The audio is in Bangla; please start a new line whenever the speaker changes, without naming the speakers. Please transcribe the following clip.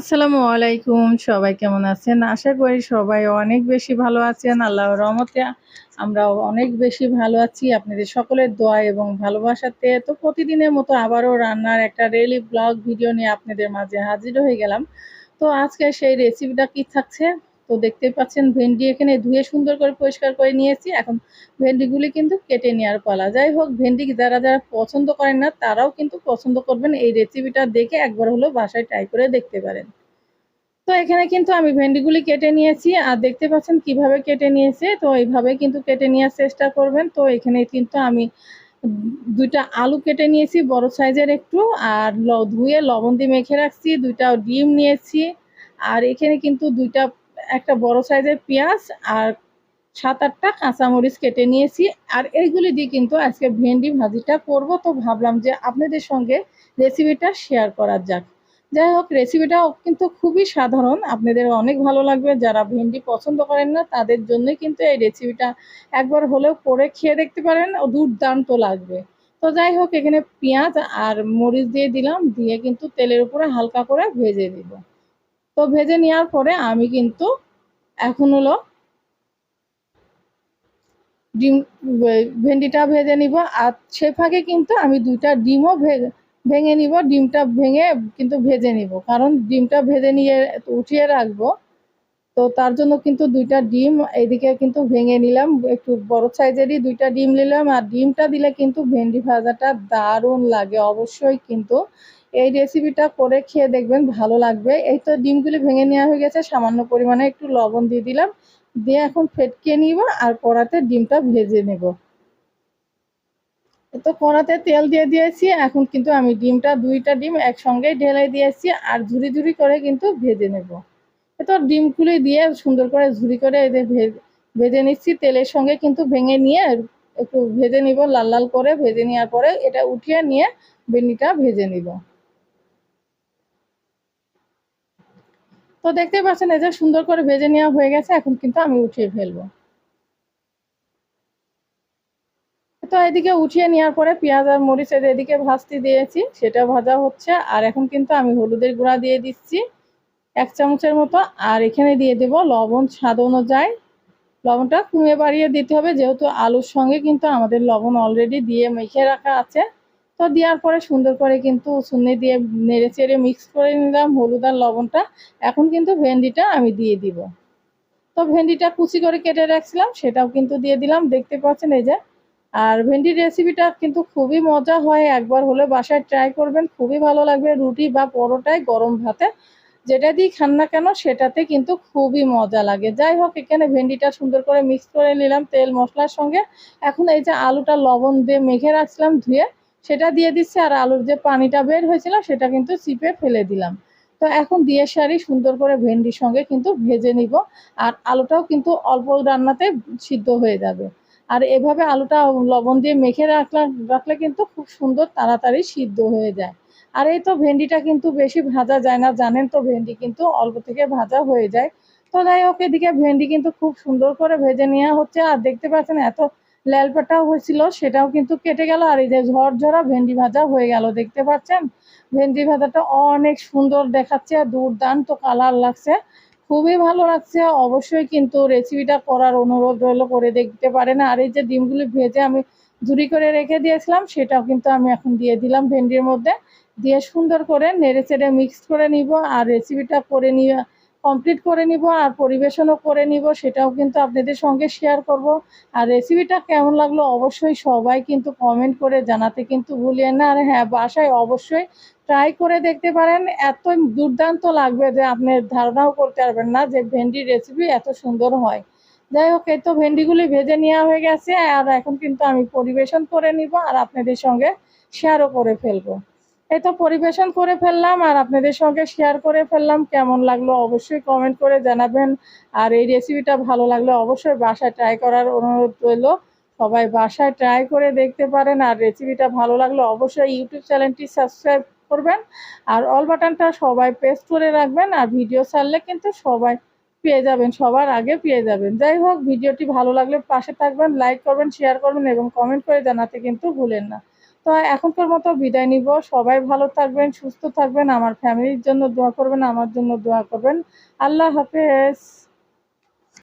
আসসালামু আলাইকুম, সবাই কেমন আছেন? আশা করি সবাই অনেক বেশি ভালো আছেন আল্লাহ রহমতে আমরা অনেক বেশি ভালো আছি। আপনাদের সকলের দোয়া এবং ভালোবাসাতে তো প্রতিদিনের মতো আবারও রান্নার একটা রেলি ব্লগ ভিডিও নিয়ে আপনাদের মাঝে হাজির হয়ে গেলাম। তো আজকে সেই রেসিপিটা কি থাকছে? তো দেখতেই পাচ্ছেন, ভেন্ডি এখানে ধুয়ে সুন্দর করে পরিষ্কার করে নিয়েছি। এখন ভেন্ডিগুলি কিন্তু কেটে নেওয়ার পালা। যাই হোক, ভেন্ডি যারা যারা পছন্দ করেন না, তারাও কিন্তু পছন্দ করবেন এই রেসিপিটা দেখে একবার হলো বাসায় ট্রাই করে দেখতে পারেন। তো এখানে কিন্তু আমি ভেন্ডিগুলি কেটে নিয়েছি। আর দেখতে পাচ্ছেন কীভাবে কেটে নিয়েছে? তো এইভাবে কিন্তু কেটে নেওয়ার চেষ্টা করবেন। তো এখানে কিন্তু আমি দুইটা আলু কেটে নিয়েছি, বড় সাইজের একটু। আর ধুয়ে লবণ দিয়ে মেখে রাখছি। দুইটা ডিম নিয়েছি। আর এখানে কিন্তু দুইটা একটা বড় সাইজের পেঁয়াজ আর সাত আটটা কাঁচামরিচ কেটে নিয়েছি। আর এইগুলি দিয়ে কিন্তু আজকে ভেন্ডি ভাজিটা করব। তো ভাবলাম যে আপনাদের সঙ্গে রেসিপিটা শেয়ার করা যাক। যাই হোক রেসিপিটা কিন্তু খুবই সাধারণ। আপনাদের অনেক ভালো লাগবে। যারা ভেন্ডি পছন্দ করেন না, তাদের জন্যই কিন্তু এই রেসিপিটা একবার হলেও করে খেয়ে দেখতে পারেন। ও দুর্দান্ত লাগবে। তো যাই হোক, এখানে পেঁয়াজ আর মরিচ দিয়ে দিলাম। দিয়ে কিন্তু তেলের উপরে হালকা করে ভেজে দিব তো ভেজে নেওয়ার পরে আমি কিন্তু এখন হলো ডিম, ভেন্ডিটা ভেজে নিব। আর সে ফাঁকে কিন্তু আমি দুইটা ডিমও ভেঙে নিব, ডিমটা ভেঙে কিন্তু ভেজে নিব। কারণ ডিমটা ভেজে নিয়ে উঠিয়ে রাখব, তো তার জন্য কিন্তু দুইটা ডিম এইদিকে কিন্তু ভেঙে নিলাম। একটু বড় সাইজেরই দুইটা ডিম নিলাম। আর ডিমটা দিলে কিন্তু ভেন্ডি ভাজাটা দারুণ লাগে। অবশ্যই কিন্তু এই রেসিপিটা করে খেয়ে দেখবেন ভালো লাগবে। এই তো ডিমগুলি ভেঙে নেওয়া হয়ে গেছে, সামান্য পরিমাণে একটু লবণ দিয়ে দিলাম। দিয়ে এখন ফেটকে নিব আর কড়াতে ডিমটা ভেজে নেব। তো কড়াতে তেল দিয়ে দিয়েছি, এখন কিন্তু আমি ডিমটা দুইটা ডিম একসঙ্গেই ঢেলে দিয়েছি আর ঝুরি ঝুরি করে কিন্তু ভেজে নেব। তো ডিমগুলি দিয়ে সুন্দর করে ঝুরি করে এদের ভেজে নিচ্ছি, তেলের সঙ্গে কিন্তু ভেঙে নিয়ে একটু ভেজে নিব, লাল লাল করে ভেজে নেওয়ার পরে এটা উঠিয়ে নিয়ে ভেন্ডিটা ভেজে নিব। তো দেখতে পাচ্ছেন এই যে সুন্দর করে ভেজে নেওয়া হয়ে গেছে, এখন কিন্তু আমি উঠিয়ে ফেলব। তো এদিকে উঠিয়ে নেওয়ার পরে পেঁয়াজ আর মরিচের এদিকে ভাজতে দিয়েছি, সেটা ভাজা হচ্ছে। আর এখন কিন্তু আমি হলুদের গুঁড়া দিয়ে দিচ্ছি, এক চামচের মতো। আর এখানে দিয়ে দেব লবণ স্বাদ অনুযায়ী। লবণটা কমিয়ে বাড়িয়ে দিতে হবে, যেহেতু আলুর সঙ্গে কিন্তু আমাদের লবণ অলরেডি দিয়ে মেখে রাখা আছে। তো দেওয়ার পরে সুন্দর করে কিন্তু সুন্নি দিয়ে নেড়ে চেড়ে মিক্স করে নিলাম, হলুদ আর লবণটা। এখন কিন্তু ভেন্ডিটা আমি দিয়ে দিব। তো ভেন্ডিটা কুচি করে কেটে রাখছিলাম, সেটাও কিন্তু দিয়ে দিলাম, দেখতে পাচ্ছেন এই যে। আর ভেন্ডির রেসিপিটা কিন্তু খুবই মজা হয়, একবার হলে বাসায় ট্রাই করবেন, খুবই ভালো লাগবে। রুটি বা পরোটায় গরম ভাতে যেটা দিয়ে খান না কেন, সেটাতে কিন্তু খুবই মজা লাগে। যাই হোক, এখানে ভেন্ডিটা সুন্দর করে মিক্স করে নিলাম তেল মশলার সঙ্গে। এখন এই যে আলুটা লবণ দিয়ে মেখে রাখছিলাম ধুয়ে সেটা দিয়ে দিচ্ছি আর আলুর যে পানিটা বের হয়েছিল সেটা কিন্তু চিপে ফেলে দিলাম। তো এখন দিয়ে সারি সুন্দর করে ভেন্ডির সঙ্গে কিন্তু ভেজে নিব আর আলুটাও কিন্তু অল্প রান্নাতে সিদ্ধ হয়ে যাবে। আর এভাবে আলুটা লবণ দিয়ে মেখে রাখলে রাখলে কিন্তু খুব সুন্দর তাড়াতাড়ি সিদ্ধ হয়ে যায়। আর এই তো ভেন্ডিটা কিন্তু বেশি ভাজা যায় না, জানেন তো ভেন্ডি কিন্তু অল্প থেকে ভাজা হয়ে যায়। তো যাই হোক, এদিকে ভেন্ডি কিন্তু খুব সুন্দর করে ভেজে নেওয়া হচ্ছে। আর দেখতে পাচ্ছেন এত ল্যালপাটাও হয়েছিল, সেটাও কিন্তু কেটে গেল। আর এই যে ঝরঝরা ভেন্ডি ভাজা হয়ে গেল, দেখতে পাচ্ছেন? ভেন্ডি ভাজাটা অনেক সুন্দর দেখাচ্ছে, দুর্দান্ত কালার লাগছে। খুবই ভালো লাগছে, অবশ্যই কিন্তু রেসিপিটা করার অনুরোধ রইল করে দেখতে পারেন। আর এই যে ডিমগুলি ভেজে আমি ঝুরি করে রেখে দিয়েছিলাম, সেটাও কিন্তু আমি এখন দিয়ে দিলাম ভেন্ডির মধ্যে। দিয়ে সুন্দর করে নেড়ে চেড়ে মিক্স করে নিব, আর রেসিপিটা করে নিয়ে কমপ্লিট করে নিব আর পরিবেশনও করে নিব, সেটাও কিন্তু আপনাদের সঙ্গে শেয়ার করব। আর রেসিপিটা কেমন লাগল অবশ্যই সবাই কিন্তু কমেন্ট করে জানাতে কিন্তু ভুলিয়েন না। আর হ্যাঁ বাসায় অবশ্যই ট্রাই করে দেখতে পারেন। এত দুর্দান্ত লাগবে যে আপনি ধারণাও করতে পারবেন না যে ভেন্ডির রেসিপি এত সুন্দর হয়। যাই হোক, এই তো ভেন্ডিগুলি ভেজে নেওয়া হয়ে গেছে। আর এখন কিন্তু আমি পরিবেশন করে নিব আর আপনাদের সঙ্গে শেয়ারও করে ফেলব। এই তো পরিবেশন করে ফেললাম আর আপনাদের সঙ্গে শেয়ার করে ফেললাম। কেমন লাগল অবশ্যই কমেন্ট করে জানাবেন। আর এই রেসিপিটা ভালো লাগলে অবশ্যই বাসায় ট্রাই করার অনুরোধ রইল। সবাই বাসায় ট্রাই করে দেখতে পারেন আর রেসিপিটা ভালো লাগলে অবশ্যই ইউটিউব চ্যানেলটি সাবস্ক্রাইব করবেন। আর অল বাটনটা সবাই পেস্ট করে রাখবেন আর ভিডিও ছাড়লে কিন্তু সবাই পেয়ে যাবেন, সবার আগে পেয়ে যাবেন। যাই হোক ভিডিওটি ভালো লাগলে পাশে থাকবেন লাইক করবেন শেয়ার করবেন এবং কমেন্ট করে জানাতে কিন্তু ভুলেন না। তো এখনকার মতো বিদায় নিব। সবাই ভালো থাকবেন, সুস্থ থাকবেন। আমার ফ্যামিলির জন্য দোয়া করবেন, আমার জন্য দোয়া করবেন। আল্লাহ হাফেজ।